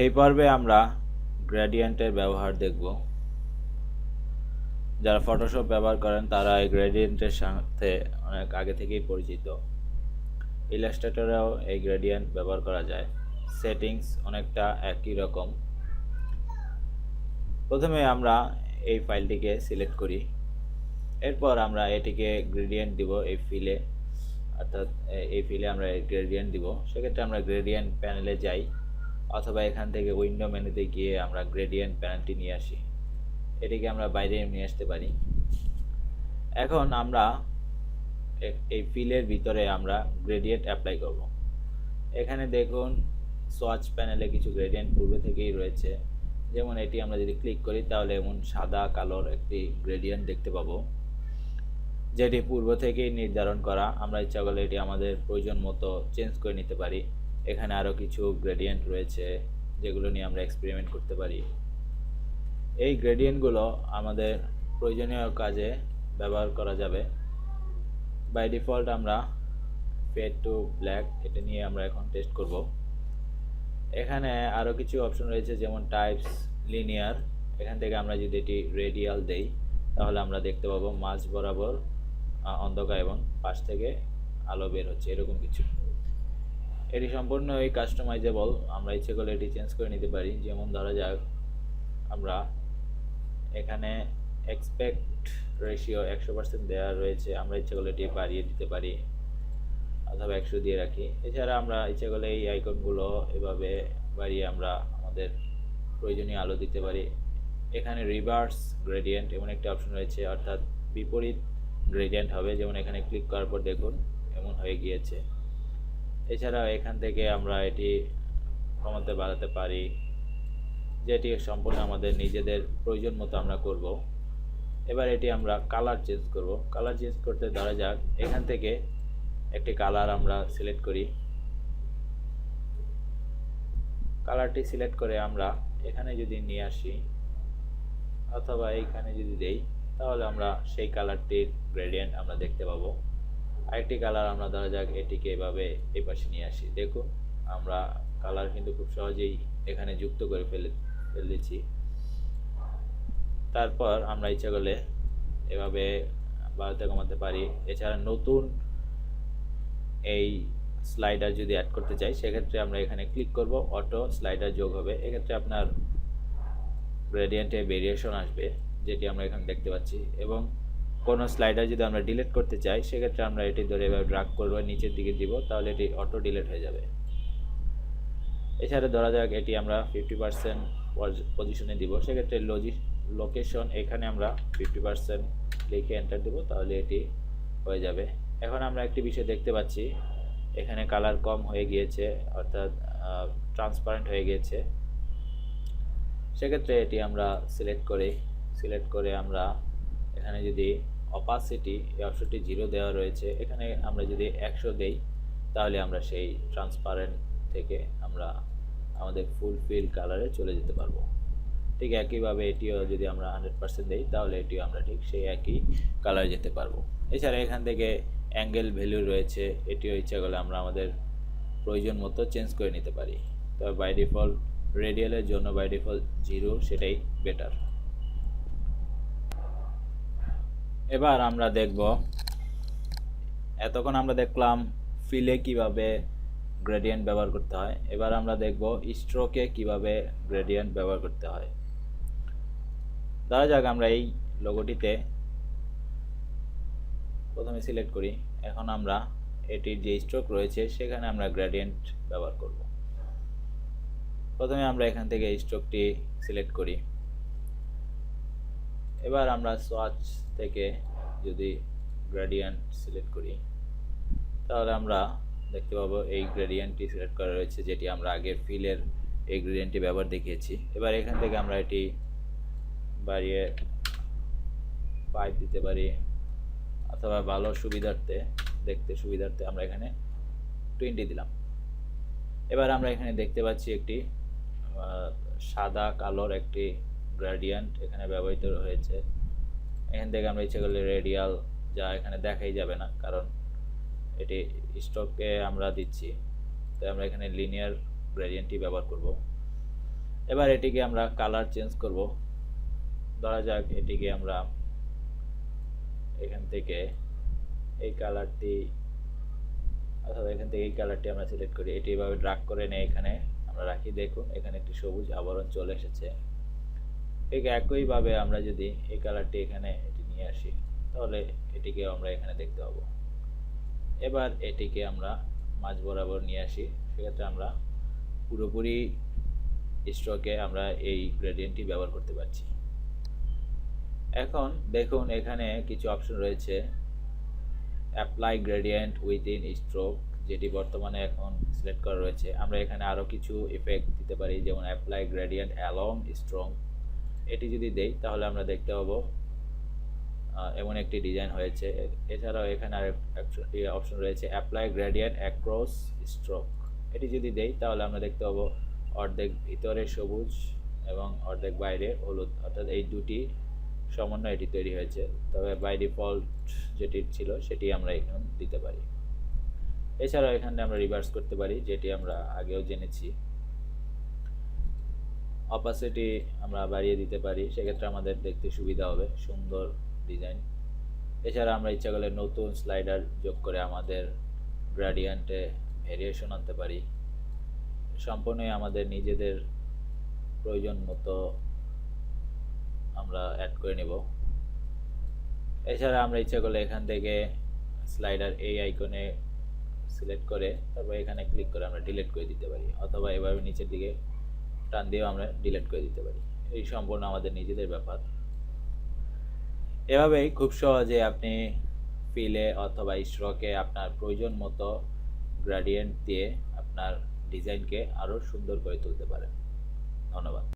এই পর্বে আমরা গ্রেডিয়েন্টের ব্যবহার দেখব। যারা ফটোশপ ব্যবহার করেন, তারা এই গ্রেডিয়েন্টের সাথে অনেক আগে থেকেই পরিচিত। ইলাস্ট্রেটরেও এই গ্রেডিয়েন্ট ব্যবহার করা যায়। সেটিংস অনেকটা একই রকম। প্রথমে আমরা এই ফাইলটিকে সিলেক্ট করি। এরপর আমরা এটিকে গ্রেডিয়েন্ট দিব এই ফিলে অর্থাৎ এই ফিলে আমরা গ্রেডিয়েন্ট দিব। সেক্ষেত্রে আমরা গ্রেডিয়েন্ট প্যানেলে যাই। অথবা এখান থেকে উইন্ডো মেনুতে গিয়ে আমরা গ্রেডিয়েন্ট প্যানেলটি নিয়ে আসি। এটিকে আমরা বাইরে নিয়ে আসতে পারি। এখন আমরা এই ফিলের ভিতরে আমরা গ্রেডিয়েন্ট অ্যাপ্লাই করব। এখানে দেখুন সোয়াচ প্যানেলে কিছু গ্রেডিয়েন্ট পূর্বে থেকেই রয়েছে। যেমন এটি আমরা যদি ক্লিক করি, তাহলে এমন সাদা, কালোর একটি গ্রেডিয়েন্ট দেখতে পাবো। যেটি পূর্ব থেকেই নির্ধারণ করা। আমরা ইচ্ছা করলে এটি আমাদের প্রয়োজন মতো চেঞ্জ করে নিতে পারি। এখানে আরও কিছু গ্রেডিয়েন্ট রয়েছে, যেগুলো নিয়ে আমরা এক্সপেরিমেন্ট করতে পারি। এই গ্রেডিয়েন্টগুলো আমাদের প্রয়োজনীয় কাজে ব্যবহার করা যাবে। বাই ডিফল্ট আমরা ফেড টু ব্ল্যাক এটা নিয়ে আমরা এখন টেস্ট করব। এখানে আরও কিছু অপশন রয়েছে, যেমন টাইপস লিনিয়ার এখান থেকে আমরা যদি এটি রেডিয়াল দেই, তাহলে আমরা দেখতে পাবো মাঝ বরাবর অন্ধকার এবং পাশ থেকে আলো বের হচ্ছে, এরকম কিছু। এটি সম্পূর্ণ সম্পূর্ণই কাস্টমাইজেবল আমরা ইচ্ছে করলে এটি চেঞ্জ করে নিতে পারি। যেমন ধরা যাক, আমরা এখানে এক্সপেক্ট রেশিও একশো পার্সেন্ট দেওয়া রয়েছে, আমরা ইচ্ছে করলে এটি বাড়িয়ে দিতে পারি, অথবা একশো দিয়ে রাখি। এছাড়া আমরা ইচ্ছে করলে এই আইকনগুলো এভাবে বাড়িয়ে আমরা আমাদের প্রয়োজনীয় আলো দিতে পারি। এখানে রিভার্স গ্রেডিয়েন্ট এমন একটা অপশন রয়েছে, অর্থাৎ বিপরীত গ্রেডিয়েন্ট হবে। যেমন এখানে ক্লিক করার পর দেখুন, এমন হয়ে গিয়েছে। এছাড়া এখান থেকে আমরা এটি কমাতে বাড়াতে পারি, যেটি সম্পূর্ণ আমাদের নিজেদের প্রয়োজন মতো আমরা করব। এবার এটি আমরা কালার চেঞ্জ করব। কালার চেঞ্জ করতে ধরা যাক, এখান থেকে একটি কালার আমরা সিলেক্ট করি। কালারটি সিলেক্ট করে আমরা এখানে যদি নিয়ে আসি অথবা এইখানে যদি দেই, তাহলে আমরা সেই কালারটির গ্রেডিয়েন্ট আমরা দেখতে পাবো। আরেকটি কালার আমরা ধরা যাক, এটিকে এভাবে এই পাশে নিয়ে আসি। দেখুন, আমরা কালার কিন্তু খুব সহজেই এখানে যুক্ত করে ফেলে, ফেলেছি। তারপর আমরা ইচ্ছা করলে এভাবে বাড়াতে কমাতে পারি। এছাড়া নতুন এই স্লাইডার যদি অ্যাড করতে চাই, সেক্ষেত্রে আমরা এখানে ক্লিক করব অটো স্লাইডার যোগ হবে। এক্ষেত্রে আপনার গ্রেডিয়েন্টে ভেরিয়েশন আসবে, যেটি আমরা এখানে দেখতে পাচ্ছি। এবং কোনো স্লাইডার যদি আমরা ডিলিট করতে চাই, সেক্ষেত্রে আমরা এটি ধরে এভাবে ড্রাগ করব, নিচের দিকে দিব, তাহলে এটি অটো ডিলিট হয়ে যাবে। এছাড়া ধরা যাক এটি আমরা ফিফটি পার্সেন্ট পজিশনে দিব, সেক্ষেত্রে লজি লোকেশন এখানে আমরা ফিফটি পার্সেন্ট লিখে এন্টার দেবো, তাহলে এটি হয়ে যাবে। এখন আমরা একটি বিষয় দেখতে পাচ্ছি, এখানে কালার কম হয়ে গিয়েছে, অর্থাৎ ট্রান্সপারেন্ট হয়ে গিয়েছে। সেক্ষেত্রে এটি আমরা সিলেক্ট করে। সিলেক্ট করে আমরা এখানে যদি অপাসিটি এই অপশনটি জিরো দেওয়া রয়েছে। এখানে আমরা যদি একশো দেই, তাহলে আমরা সেই ট্রান্সপারেন্ট থেকে আমরা আমাদের ফুল ফিল কালারে চলে যেতে পারব। ঠিক একইভাবে এটিও যদি আমরা হান্ড্রেড পার্সেন্ট দিই, তাহলে এটিও আমরা ঠিক সেই একই কালারে যেতে পারব। এছাড়া এখান থেকে অ্যাঙ্গেল ভ্যালু রয়েছে, এটিও ইচ্ছা করলে আমরা আমাদের প্রয়োজন মতো চেঞ্জ করে নিতে পারি। তবে বাই ডিফল্ট রেডিয়ালের জন্য বাই ডিফল্ট জিরো সেটাই বেটার এবার আমরা দেখব এতক্ষণ আমরা দেখলাম ফিলে কীভাবে গ্রেডিয়েন্ট ব্যবহার করতে হয়। এবার আমরা দেখব স্ট্রোকে কীভাবে গ্রেডিয়েন্ট ব্যবহার করতে হয়। ধরা যাক আমরা এই লোগোটিতে প্রথমে সিলেক্ট করি। এখন আমরা এটির যে স্ট্রোক রয়েছে, সেখানে আমরা গ্রেডিয়েন্ট ব্যবহার করব। প্রথমে আমরা এখান থেকে স্ট্রোকটি সিলেক্ট করি। এবার আমরা সোয়াচ থেকে যদি গ্রেডিয়েন্ট সিলেক্ট করি, তাহলে আমরা দেখতে পাবো এই গ্রেডিয়েন্টটি সিলেক্ট করা রয়েছে, যেটি আমরা আগের ফিলের এই গ্রেডিয়েন্টটি ব্যবহার দেখিয়েছি। এবার এখান থেকে আমরা এটি বাড়িয়ে পাইপ দিতে পারি, অথবা ভালো সুবিধার্থে, দেখতে সুবিধার্থে আমরা এখানে টোয়েন্টি দিলাম। এবার আমরা এখানে দেখতে পাচ্ছি একটি সাদা কালোর একটি গ্রেডিয়েন্ট এখানে ব্যবহৃত হয়েছে। এখান থেকে আমরা ইচ্ছে করলে রেডিয়াল যা এখানে দেখাই যাবে না, কারণ এটি স্টকে আমরা দিচ্ছি। তাই আমরা এখানে লিনিয়ার গ্রেডিয়েন্টই ব্যবহার করব। এবার এটিকে আমরা কালার চেঞ্জ করব। ধরা যাক এটিকে আমরা এখান থেকে এই কালারটি অথবা এখান থেকে এই কালারটি আমরা সিলেক্ট করি। এটি এভাবে ড্রাগ করে নিয়ে এখানে আমরা রাখি। দেখুন, এখানে একটি সবুজ আবরণ চলে এসেছে। ঠিক একইভাবে আমরা যদি এই কালারটি এখানে এটি নিয়ে আসি, তাহলে এটিকে আমরা এখানে দেখতে পাবো। এবার এটিকে আমরা মাঝ বরাবর নিয়ে আসি, সেক্ষেত্রে আমরা পুরোপুরি স্ট্রোকে আমরা এই গ্রেডিয়েন্টটি ব্যবহার করতে পারছি। এখন দেখুন এখানে কিছু অপশন রয়েছে। অ্যাপ্লাই গ্রেডিয়েন্ট উইদিন স্ট্রোক যেটি বর্তমানে এখন সিলেক্ট করা রয়েছে। আমরা এখানে আরও কিছু ইফেক্ট দিতে পারি, যেমন অ্যাপ্লাই গ্রেডিয়েন্ট অ্যালং স্ট্রং এটি যদি দেই, তাহলে আমরা দেখতে পাবো এমন একটি ডিজাইন হয়েছে। এছাড়াও এখানে আর অপশন রয়েছে অ্যাপ্লাই গ্রেডিয়েন্ট অ্যাক্রস স্ট্রোক এটি যদি দেই, তাহলে আমরা দেখতে পাবো অর্ধেক ভিতরে সবুজ এবং অর্ধেক বাইরে হলুদ। অর্থাৎ এই দুটি সমন্বয় এটি তৈরি হয়েছে। তবে বাই ডিফল্ট যেটি ছিল, সেটি আমরা এখন দিতে পারি। এছাড়াও এখানে আমরা রিভার্স করতে পারি, যেটি আমরা আগেও জেনেছি। অপাসিটি আমরা বাড়িয়ে দিতে পারি, সেক্ষেত্রে আমাদের দেখতে সুবিধা হবে, সুন্দর ডিজাইন এছাড়া আমরা ইচ্ছা করলে নতুন স্লাইডার যোগ করে আমাদের গ্রাডিয়েন্টে ভেরিয়েশন আনতে পারি। সম্পূর্ণই আমাদের নিজেদের প্রয়োজন মতো আমরা অ্যাড করে নেব। এছাড়া আমরা ইচ্ছা করলে এখান থেকে স্লাইডার এই আইকনে সিলেক্ট করে, তারপর এখানে ক্লিক করে আমরা ডিলিট করে দিতে পারি, অথবা এভাবে নিচের দিকে টান দিয়েও আমরা ডিলেট করে দিতে পারি। এই সম্পূর্ণ আমাদের নিজেদের ব্যাপার। এভাবেই খুব সহজে আপনি ফিলে অথবা স্ট্রকে আপনার প্রয়োজন মতো গ্রাডিয়েন্ট দিয়ে আপনার ডিজাইনকে আরও সুন্দর করে তুলতে পারেন। ধন্যবাদ।